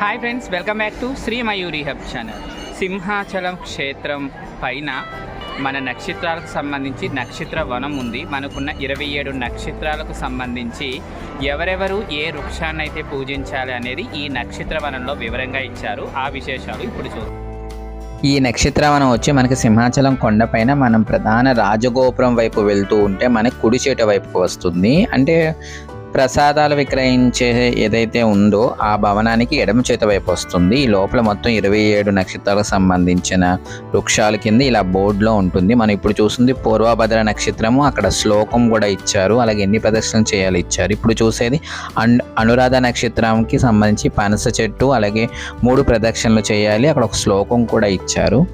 Hi friends welcome back to Sri Mayuri hub channel Simhachalam క్షేత్రం పైన మన నక్షత్రాలకు సంబంధించి నక్షత్ర వనం ఉంది మనకున్న ఇరవై ఏడు నక్షత్రాలకు సంబంధించి ఎవరెవరు ఏ వృక్షాన్ని అయితే పూజించాలి అనేది ఈ నక్షత్ర వనంలో వివరంగా ఇచ్చారు. ఆ విశేషాలు ఇప్పుడు చూద్దాం. ఈ నక్షత్రవనం వచ్చి మనకి సింహాచలం కొండపైన మనం ప్రధాన రాజగోపురం వైపు వెళ్తూ ఉంటే మనకి కుడి చేట వైపుకు వస్తుంది. అంటే ప్రసాదాలు విక్రయించే ఏదైతే ఉందో ఆ భవనానికి ఎడమ చేతి వైపు వస్తుంది. ఈ లోపల మొత్తం ఇరవై ఏడు నక్షత్రాలకు సంబంధించిన వృక్షాల కింద ఇలా బోర్డులో ఉంటుంది. మనం ఇప్పుడు చూస్తుంది పూర్వభద్ర నక్షత్రము. అక్కడ శ్లోకం కూడా ఇచ్చారు. అలాగే ఎన్ని ప్రదర్శనలు చేయాలి ఇచ్చారు. ఇప్పుడు చూసేది అన్ అనురాధ నక్షత్రంకి సంబంధించి పనస చెట్టు అలాగే మూడు ప్రదక్షిణలు చేయాలి. అక్కడ ఒక శ్లోకం కూడా ఇచ్చారు.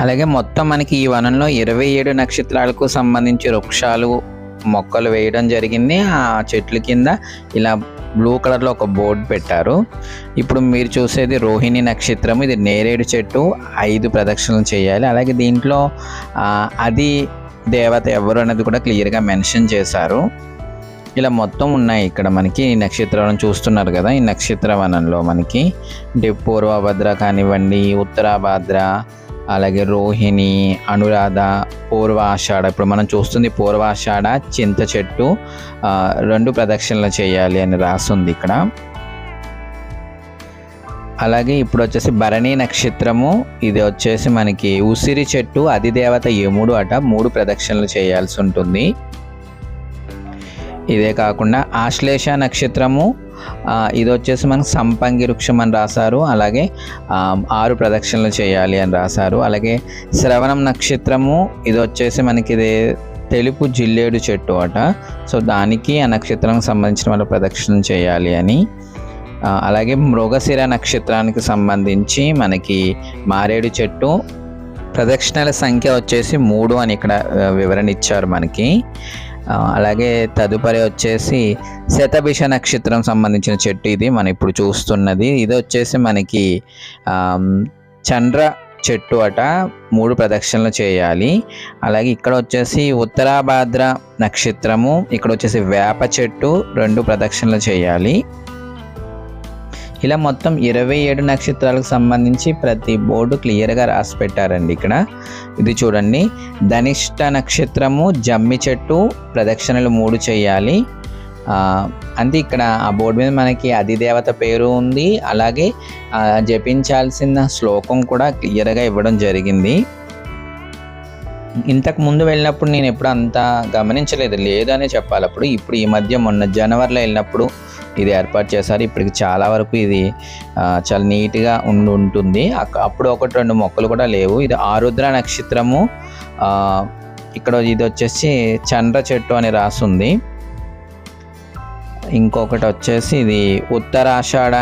అలాగే మొత్తం మనకి ఈ వనంలో ఇరవై ఏడు నక్షత్రాలకు సంబంధించి వృక్షాలు మొక్కలు వేయడం జరిగింది. ఆ చెట్ల కింద ఇలా బ్లూ కలర్లో ఒక బోర్డు పెట్టారు. ఇప్పుడు మీరు చూసేది రోహిణి నక్షత్రం. ఇది నేరేడు చెట్టు. ఐదు ప్రదక్షిణలు చేయాలి. అలాగే దీంట్లో అది దేవత ఎవరు అనేది కూడా క్లియర్గా మెన్షన్ చేశారు. ఇలా మొత్తం ఉన్నాయి ఇక్కడ మనకి. ఈ నక్షత్రాలను చూస్తున్నారు కదా. ఈ నక్షత్ర వనంలో మనకి. అంటే పూర్వభద్ర కానివ్వండి ఉత్తరాభద్ర అలాగే రోహిణి అనురాధ పూర్వాషాఢ. ఇప్పుడు మనం చూస్తుంది పూర్వాషాఢ చింత చెట్టు రెండు ప్రదక్షిణలు చేయాలి అని రాస్తుంది ఇక్కడ. అలాగే ఇప్పుడు వచ్చేసి భరణి నక్షత్రము ఇది వచ్చేసి మనకి ఉసిరి చెట్టు అధిదేవత యముడు అట మూడు ప్రదక్షిణలు చేయాల్సి ఉంటుంది. ఇదే కాకుండా ఆశ్లేష నక్షత్రము ఇది వచ్చేసి మనకు సంపంగి వృక్షం అని రాశారు. అలాగే ఆరు ప్రదక్షిణలు చేయాలి అని రాశారు. అలాగే శ్రవణం నక్షత్రము ఇది వచ్చేసి మనకి ఇది తెలుపు జిల్లేడు చెట్టు అట. సో దానికి ఆ నక్షత్రం సంబంధించిన వాళ్ళు ప్రదక్షిణం చేయాలి అని. అలాగే మృగశిర నక్షత్రానికి సంబంధించి మనకి మారేడు చెట్టు. ప్రదక్షిణల సంఖ్య వచ్చేసి మూడు అని ఇక్కడ వివరణ ఇచ్చారు మనకి. అలాగే తదుపరి వచ్చేసి శతభిష నక్షత్రం సంబంధించిన చెట్టు ఇది. మనం ఇప్పుడు చూస్తున్నది. ఇది వచ్చేసి మనకి చంద్ర చెట్టు అట. మూడు ప్రదక్షిణలు చేయాలి. అలాగే ఇక్కడ వచ్చేసి ఉత్తరాభాద్ర నక్షత్రము ఇక్కడ వచ్చేసి వేప చెట్టు రెండు ప్రదక్షిణలు చేయాలి. ఇలా మొత్తం ఇరవై ఏడు నక్షత్రాలకు సంబంధించి ప్రతి బోర్డు క్లియర్గా రాసి పెట్టారండి ఇక్కడ. ఇది చూడండి. ధనిష్ట నక్షత్రము జమ్మి చెట్టు ప్రదక్షిణలు మూడు చేయాలి. అంటే అంతే ఇక్కడ ఆ బోర్డు మీద మనకి అధిదేవత పేరు ఉంది. అలాగే జపించాల్సిన శ్లోకం కూడా క్లియర్గా ఇవ్వడం జరిగింది. ఇంతకు ముందు వెళ్ళినప్పుడు నేను ఎప్పుడు అంత గమనించలేదు. లేదనే చెప్పాలి అప్పుడు. ఇప్పుడు ఈ మధ్య మొన్న జనవరిలో వెళ్ళినప్పుడు ఇది ఏర్పాటు చేశారు. ఇప్పటికి చాలా వరకు ఇది చాలా నీట్గా ఉండి ఉంటుంది. అప్పుడు ఒకటి రెండు మొక్కలు కూడా లేవు. ఇది ఆరుద్ర నక్షత్రము ఇక్కడ ఇది వచ్చేసి చంద్ర చెట్టు అని రాసుంది ఇంకొకటి వచ్చేసి ఇది ఉత్తరాషాఢ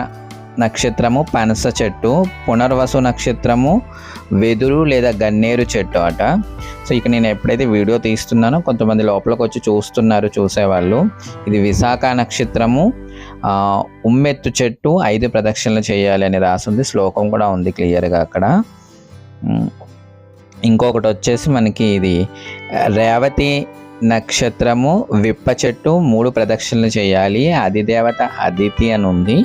నక్షత్రము పనస చెట్టు పునర్వసు నక్షత్రము వెదురు లేదా గన్నేరు చెట్టు అట. సో ఇక నేను ఎప్పుడైతే వీడియో తీస్తున్నానో కొంతమంది లోపలికి వచ్చి చూస్తున్నారు చూసేవాళ్ళు. ఇది విశాఖ నక్షత్రము ఉమ్మెత్తు చెట్టు ఐదు ప్రదక్షిణలు చేయాలి అని రాసింది. శ్లోకం కూడా ఉంది క్లియర్గా అక్కడ. ఇంకొకటి వచ్చేసి మనకి ఇది రేవతి నక్షత్రము విప్ప చెట్టు మూడు ప్రదక్షిణలు చేయాలి. అధిదేవత అదితి అని ఉంది.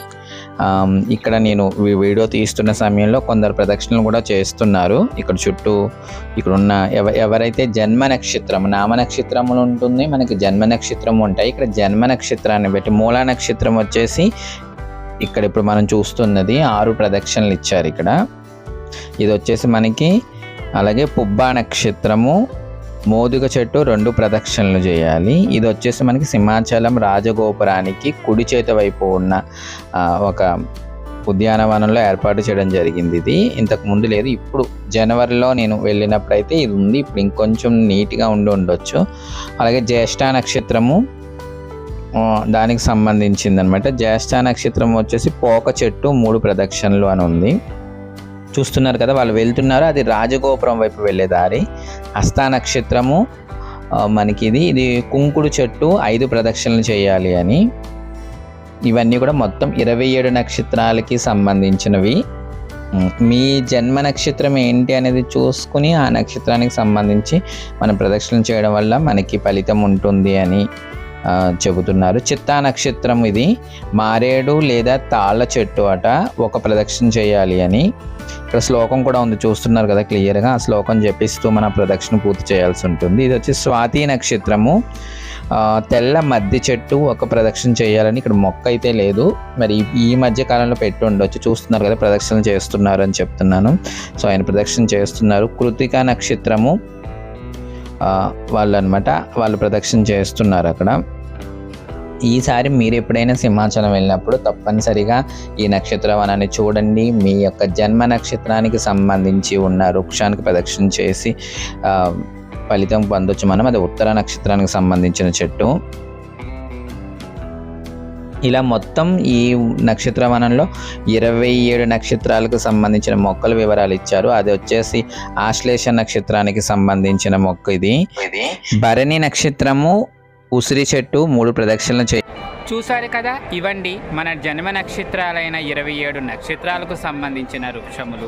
ఇక్కడ నేను వీడియో తీస్తున్న సమయంలో కొందరు ప్రదక్షిణలు కూడా చేస్తున్నారు. ఇక్కడ చుట్టూ ఇక్కడ ఉన్న ఎవ ఎవరైతే జన్మ నక్షత్రం నామ నక్షత్రములు ఉంటుంది మనకి జన్మ నక్షత్రం ఉంటాయి. ఇక్కడ జన్మ నక్షత్రాన్ని బట్టి మూలా నక్షత్రం వచ్చేసి ఇక్కడ ఇప్పుడు మనం చూస్తున్నది ఆరు ప్రదక్షిణలు ఇచ్చారు ఇక్కడ. ఇది వచ్చేసి మనకి అలాగే పుబ్బా నక్షత్రము మోదుగ చెట్టు రెండు ప్రదక్షిణలు చేయాలి. ఇది వచ్చేసి మనకి సింహాచలం రాజగోపురానికి కుడి చేతి వైపు ఉన్న ఒక ఉద్యానవనంలో ఏర్పాటు చేయడం జరిగింది ఇది. ఇంతకు ముందు లేదు ఇప్పుడు జనవరిలో నేను వెళ్ళినప్పుడైతే ఇది ఉంది. ఇప్పుడు ఇంకొంచెం నీట్గా ఉండి ఉండొచ్చు. అలాగే జ్యేష్ఠ నక్షత్రము దానికి సంబంధించింది అనమాట జ్యేష్ఠ నక్షత్రం వచ్చేసి పోక చెట్టు మూడు ప్రదక్షిణలు అని ఉంది. చూస్తున్నారు కదా వాళ్ళు వెళ్తున్నారు. అది రాజగోపురం వైపు వెళ్ళే దారి. హస్తా నక్షత్రము మనకి ఇది. ఇది కుంకుడు చెట్టు ఐదు ప్రదక్షిణలు చేయాలి అని. ఇవన్నీ కూడా మొత్తం ఇరవై ఏడు నక్షత్రాలకి సంబంధించినవి. మీ జన్మ నక్షత్రం ఏంటి అనేది చూసుకుని ఆ నక్షత్రానికి సంబంధించి మనం ప్రదక్షిణలు చేయడం వల్ల మనకి ఫలితం ఉంటుంది అని. చెబుతున్నారు. చిత్తా నక్షత్రం ఇది. మారేడు లేదా తాళ్ళ చెట్టు అట. ఒక ప్రదక్షిణ చేయాలి అని. ఇక్కడ శ్లోకం కూడా ఉంది. చూస్తున్నారు కదా క్లియర్గా ఆ శ్లోకం చెప్పిస్తూ మన ప్రదక్షిణ పూర్తి చేయాల్సి ఉంటుంది. ఇది వచ్చి స్వాతి నక్షత్రము. తెల్ల మద్ది చెట్టు ఒక ప్రదక్షిణ చేయాలని ఇక్కడ మొక్క అయితే లేదు. మరి ఈ- మధ్య కాలంలో పెట్టి ఉండొచ్చు. చూస్తున్నారు కదా ప్రదక్షిణ చేస్తున్నారు అని చెప్తున్నాను. సో ఆయన ప్రదక్షిణ చేస్తున్నారు. కృతికా నక్షత్రము. వాళ్ళు అనమాట వాళ్ళు ప్రదక్షిణ చేస్తున్నారు అక్కడ. ఈసారి మీరు ఎప్పుడైనా సింహాచలం వెళ్ళినప్పుడు తప్పనిసరిగా ఈ నక్షత్ర వనాన్ని చూడండి. మీ యొక్క జన్మ నక్షత్రానికి సంబంధించి ఉన్న వృక్షానికి ప్రదక్షిణ చేసి ఫలితం పొందొచ్చు. మనం అది ఉత్తర నక్షత్రానికి సంబంధించిన చెట్టు. ఇలా మొత్తం ఈ నక్షత్ర వనంలో ఇరవై ఏడు నక్షత్రాలకు సంబంధించిన మొక్కల వివరాలు ఇచ్చారు. అది వచ్చేసి ఆశ్లేష నక్షత్రానికి సంబంధించిన మొక్క ఇది. భరణి నక్షత్రము ఉసిరి చెట్టు మూడు ప్రదక్షిణలు చే చూసారు కదా? ఇవండి మన జన్మ నక్షత్రాలైన ఇరవై ఏడు నక్షత్రాలకు సంబంధించిన వృక్షములు.